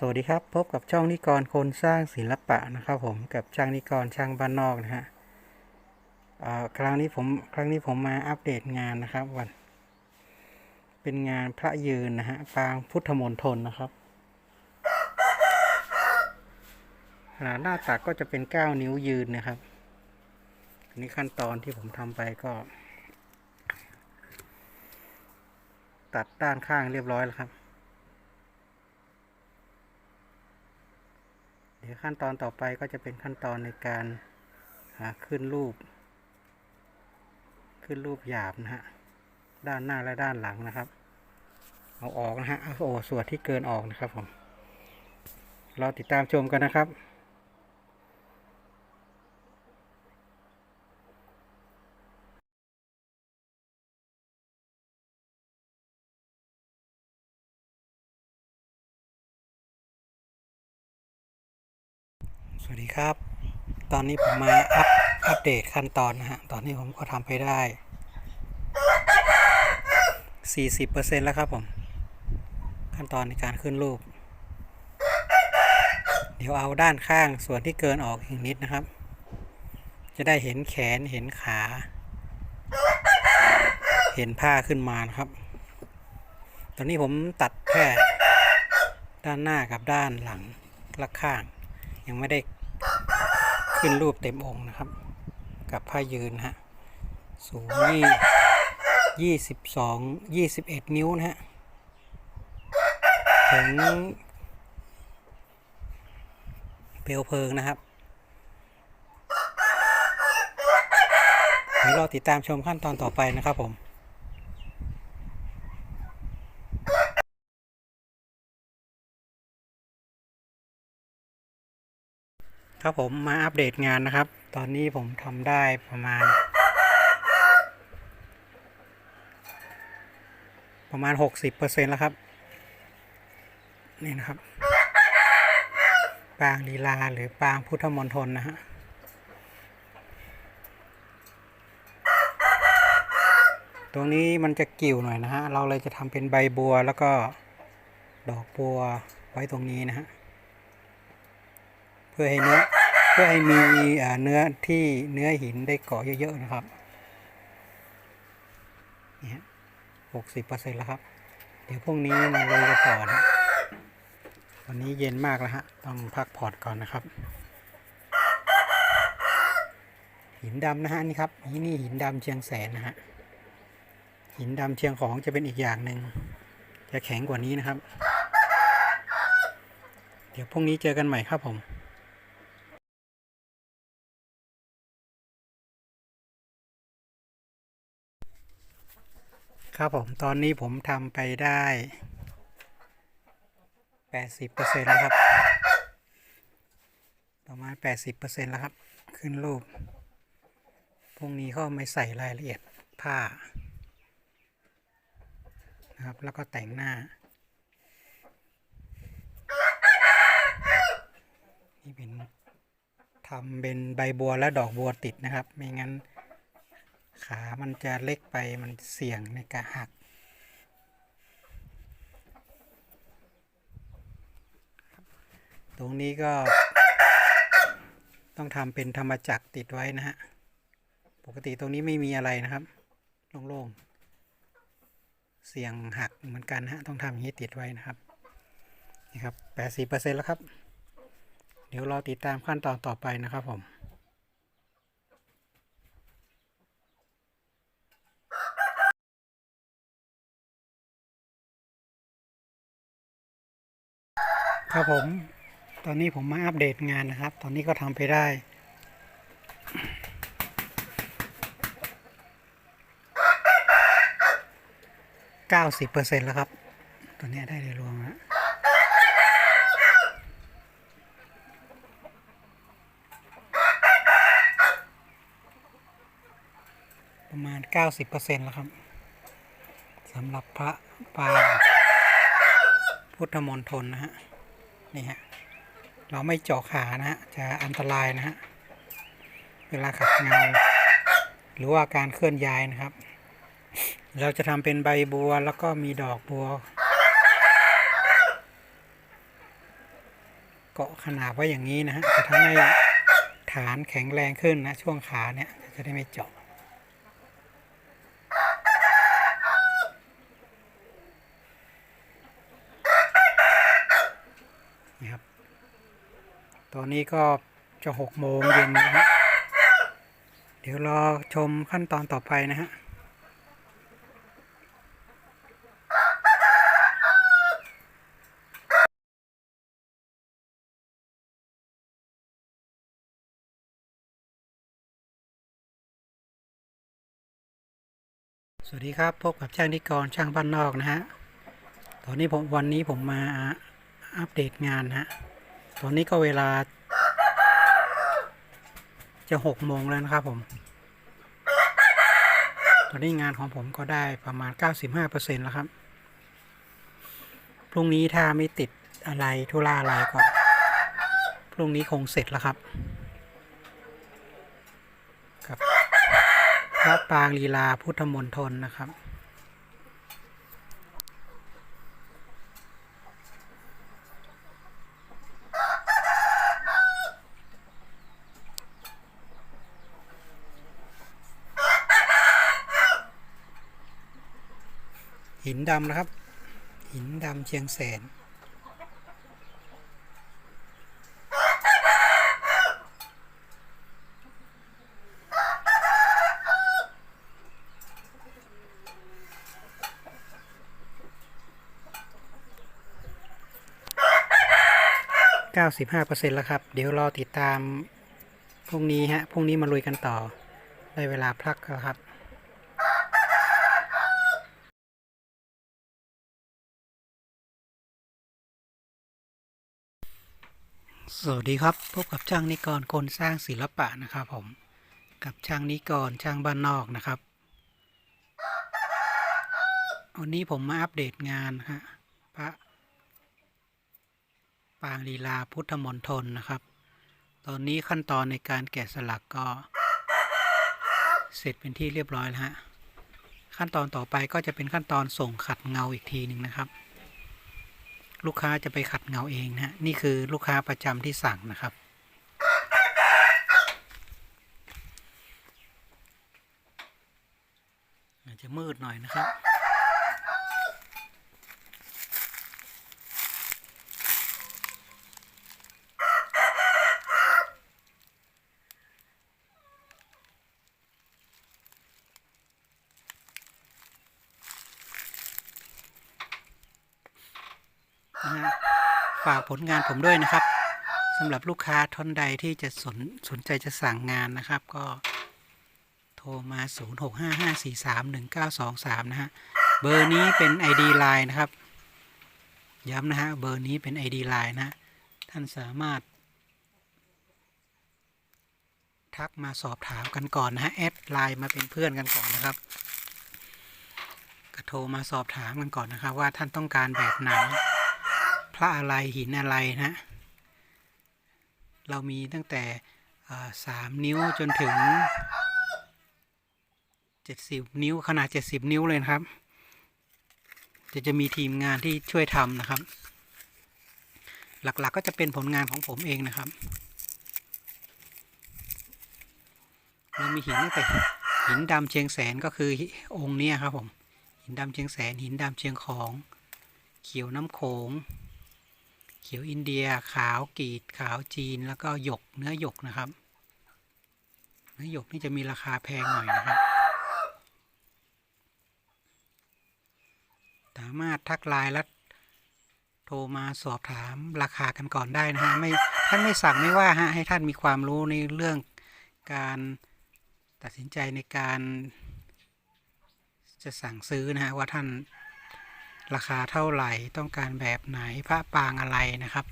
สวัสดีครับ พบกับช่องนิกรคนสร้างศิลปะนะครับผมกับช่างนิกรช่างบ้านนอกนะฮะครั้งนี้ผมครั้งนี้ผมมาอัปเดตงานนะครับวัน เป็นงานพระยืนนะฮะปางพุทธมณฑลนะครับขนาดหน้าตักก็จะเป็น 9 นิ้วยืนนะครับอันนี้ขั้นตอนที่ผมทำไปก็ ตัดด้านข้างเรียบร้อยแล้วครับ ดี๋ยวขั้นตอนต่อไปก็จะเป็นขั้นตอนในการหาขึ้นรูป ขึ้นรูปหยาบนะฮะด้านหน้าและด้านหลังนะครับ เอาออกนะฮะเอาโอ้ส่วนที่เกินออกนะครับผมรอติดตามชมกันนะครับ วัสดีครับ ตอนนี้ผมมาอัปอัปเดตขั้นตอนนะฮะ ตอนนี้ผมก็ทำไปได้ 40%แล้วครับผม ขั้นตอนในการขึ้นรูป เดี๋ยวเอาด้านข้างส่วนที่เกินออกอีกนิดนะครับ จะได้เห็นแขนเห็นขา เห็นผ้าขึ้นมานะครับ ตอนนี้ผมตัดแค่ด้านหน้ากับด้านหลังและข้างยังไม่ได้ ขึ้นรูปเต็มองค์นะครับ กับผ้ายืนนะฮะสูงนี่ยี่สิบสองยี่สิบเอ็ดนิ้วนะฮะถึงเปลวเพลิงนะครับเดี๋ยวรอติดตามชมขั้นตอนต่อไปนะครับผม ครับผมมาอัปเดตงานนะครับ ตอนนี้ผมทำได้ประมาณ ประมาณ 60%แล้วครับ นี่นะครับ ปางลีลาหรือปางพุทธมณฑลนะฮะตรงนี้มันจะกิ่วหน่อยนะฮะ เราเลยจะทำเป็นใบบัวแล้วก็ดอกบัวไว้ตรงนี้นะฮะ พื่อให้เนื้อเพื่อให้มีเนื้อที่เนื้อหินได้เกาะเยอะๆนะครับนี่ฮะหกสิบเปอร์เซ็นต์แล้วครับ เดี๋ยวพรุ่งนี้มาเลยกันต่อนะวันนี้เย็นมากแล้วฮะ ต้องพักผ่อนก่อนนะครับ หินดำนะฮะนี่ครับนี่นี่หินดำเชียงแสนนะฮะหินดำเชียงของจะเป็นอีกอย่างหนึ่งจะแข็งกว่านี้นะครับ เดี๋ยวพรุ่งนี้เจอกันใหม่ครับผม ครับผมตอนนี้ผมทำไปได้แปดสิบเปอร์เซ็นต์แล้วครับ ประมาณแปดสิบเปอร์เซ็นต์แล้วครับ ขึ้นรูป พรุ่งนี้ก็ไม่ใส่รายละเอียดผ้านะครับ แล้วก็แต่งหน้า นี่เป็นทำเป็นใบบัวและดอกบัวติดนะครับ ไม่งั้น ขามันจะเล็กไปมันเสี่ยงในการหัก ตรงนี้ก็ต้องทำเป็นธรรมจักรติดไว้นะฮะ ปกติตรงนี้ไม่มีอะไรนะครับ โล่งๆ เสี่ยงหักเหมือนกันนะฮะ ต้องทำอย่างนี้ติดไว้นะครับ นี่ครับแปดสิบเปอร์เซ็นต์แล้วครับ เดี๋ยวรอติดตามขั้นตอนต่อไปนะครับผม ครับผม ตอนนี้ผมมาอัปเดตงานนะครับ ตอนนี้ก็ทำไปได้เก้าสิบเปอร์เซ็นต์แล้วครับตอนนี้ได้โดยรวมแล้วประมาณเก้าสิบเปอร์เซ็นต์แล้วครับสำหรับพระปางพุทธมณฑลนะฮะ นี่ฮะเราไม่เจาะขานะฮะจะอันตรายนะฮะเวลาขัดเงา หรือว่าการเคลื่อนย้ายนะครับ เราจะทำเป็นใบบัวแล้วก็มีดอกบัวเกาะขนาบไว้อย่างนี้นะฮะจะทำให้ฐานแข็งแรงขึ้นนะช่วงขาเนี่ยจะได้ไม่เจาะ นะครับ ตอนนี้ก็จะหกโมงเย็นนะฮะเดี๋ยวรอชมขั้นตอนต่อไปนะฮะสวัสดีครับ พบกับช่างนิกรช่างบ้านนอกนะฮะ ตอนนี้ผมวันนี้ผมมา อัปเดตงานนะฮะ ตอนนี้ก็เวลา จะหกโมงแล้วนะครับผม ตอนนี้งานของผมก็ได้ประมาณ 95%แล้วครับ พรุ่งนี้ถ้าไม่ติดอะไรธุระอะไรก็พรุ่งนี้คงเสร็จแล้วครับกับพระปางลีลาพุทธมนทนนะครับ หินดำนะครับ หินดำเชียงแสน 95%แล้วครับ เดี๋ยวรอติดตามพรุ่งนี้ฮะ พรุ่งนี้มาลุยกันต่อ ได้เวลาพักแล้วครับ สวัสดีครับพบกับช่างนิกรคนสร้างศิลปะนะครับผมกับช่างนิกรช่างบ้านนอกนะครับ วันนี้ผมมาอัปเดตงานฮะพระปางลีลาพุทธมนทนนะครับ ตอนนี้ขั้นตอนในการแกะสลักก็ เสร็จเป็นที่เรียบร้อยแล้วฮะขั้นตอนต่อไปก็จะเป็นขั้นตอนส่งขัดเงาอีกทีหนึ่งนะครับ ลูกค้าจะไปขัดเงาเองนะฮะนี่คือลูกค้าประจำที่สั่งนะครับ อาจจะมืดหน่อยนะครับ นะฮะ ฝากผลงานผมด้วยนะครับสำหรับลูกค้าท่านใดที่จะสนสนใจจะสั่งงานนะครับ ก็โทรมา 0655431923 นะฮะ เบอร์นี้เป็น ID Line นะครับ ย้ำนะฮะ เบอร์นี้เป็น ID Line นะ ท่านสามารถ ทักมาสอบถามกันก่อนนะฮะ แอดไลน์มาเป็นเพื่อนกันก่อนนะครับ ก็โทรมาสอบถามกันก่อนนะครับ ว่าท่านต้องการแบบไหน ระอะไรหินอะไรนะเรามีตั้งแต่สามนิ้วจนถึงเจ็ดสิบนิ้วขนาดเจ็ดสิบนิ้วเลยนะครับ จะจะมีทีมงานที่ช่วยทำนะครับ หลักๆกก็จะเป็นผลงานของผมเองนะครับเรามีหินตั้งแต่หินดำเชียงแสนก็คือองค์นี้ครับผมหินดำเชียงแสนหินดำเชียงของ เขียวน้ำโขง ขียวอินเดียขาวกรีดขาวจีนแล้วก็หยกเนื้อหยกนะครับ เนื้อหยกนี่จะมีราคาแพงหน่อยนะครับ สามารถทักไลน์และโทรมาสอบถามราคากันก่อนได้นะฮะไม่ท่านไม่สั่งไม่ว่าฮะให้ท่านมีความรู้ในเรื่องการตัดสินใจในการจะสั่งซื้อนะฮะว่าท่าน ราคาเท่าไหร่ต้องการแบบไหนพระปางอะไรนะครับ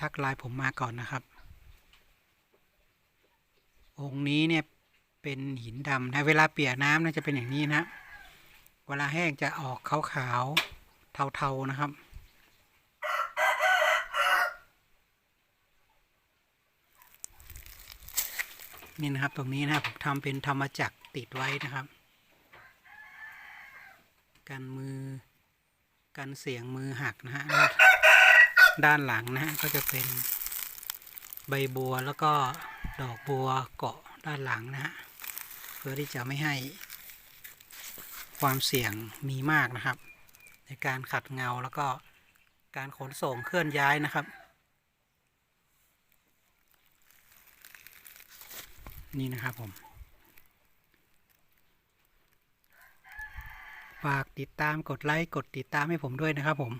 ทักไลน์ผมมาก่อนนะครับ องค์นี้เนี่ยเป็นหินดำนะเวลาเปียกน้ำนะจะเป็นอย่างนี้นะเวลาแห้งจะออกขาวๆเทาๆนะครับนี่นะครับตรงนี้นะครับผมทำเป็นธรรมจักรติดไว้นะครับ กันมือ กันเสียงมือหักนะฮะด้านหลังนะฮะก็จะเป็นใบบัวแล้วก็ดอกบัวเกาะด้านหลังนะฮะเพื่อที่จะไม่ให้ความเสี่ยงมีมากนะครับ ในการขัดเงาแล้วก็การขนส่งเคลื่อนย้ายนะครับ นี่นะครับผม ฝากติดตามกดไลค์กดติดตามให้ผมด้วยนะครับผม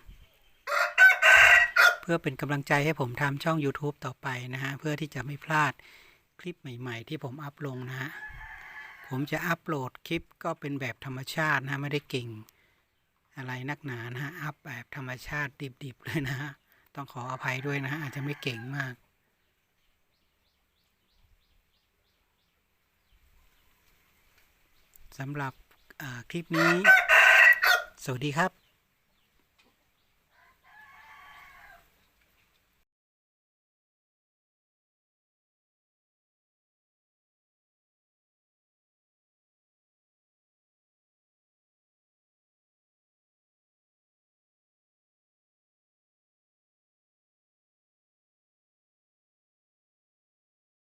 เพื่อเป็นกำลังใจให้ผมทำช่อง YouTube ต่อไปนะฮะ เพื่อที่จะไม่พลาดคลิปใหม่ ๆ ที่ผมอัพลงนะฮะ ผมจะอัพโหลดคลิปก็เป็นแบบธรรมชาตินะ ไม่ได้เก่ง อะไรนักหนานะฮะ อัพแบบธรรมชาติดิบๆเลยนะฮะ ต้องขออภัยด้วยนะฮะ อาจจะไม่เก่งมากสำหรับคลิปนี้ สวัสดีครับ